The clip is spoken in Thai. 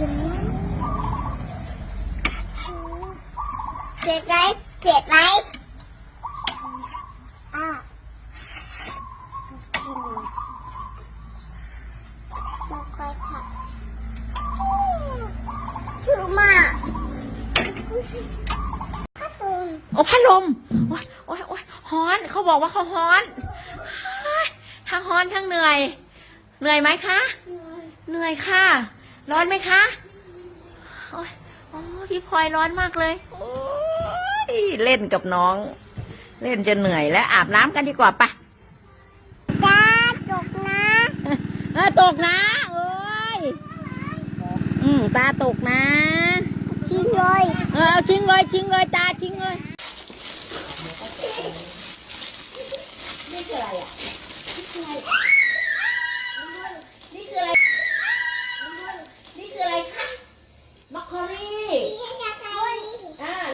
กินมั้ยเผ็ดไหมเผ็ดไหมอะกินไม่ค่อยค่ะชื่อมากข้าวตุนโอ้พัดลม โอ้ยโอ้ยโอ้ยฮ้อน เขาบอกว่าเขาฮ้อนเฮ้ยทั้งฮ้อนทั้งเหนื่อย เหนื่อยไหมคะ เหนื่อยค่ะ ร้อนไหมคะโอ้ยโอ้ยพี่พลอยร้อนมากเลยโอ้ยเล่นกับน้อง เล่นจะเหนื่อยแล้วอาบน้ำกันดีกว่าปะจ้าจกนะเออตกนะเอ้ยอืมตาตกนะจริงเลย เออเอาจริงเลยจริงเลยตาจริงเลย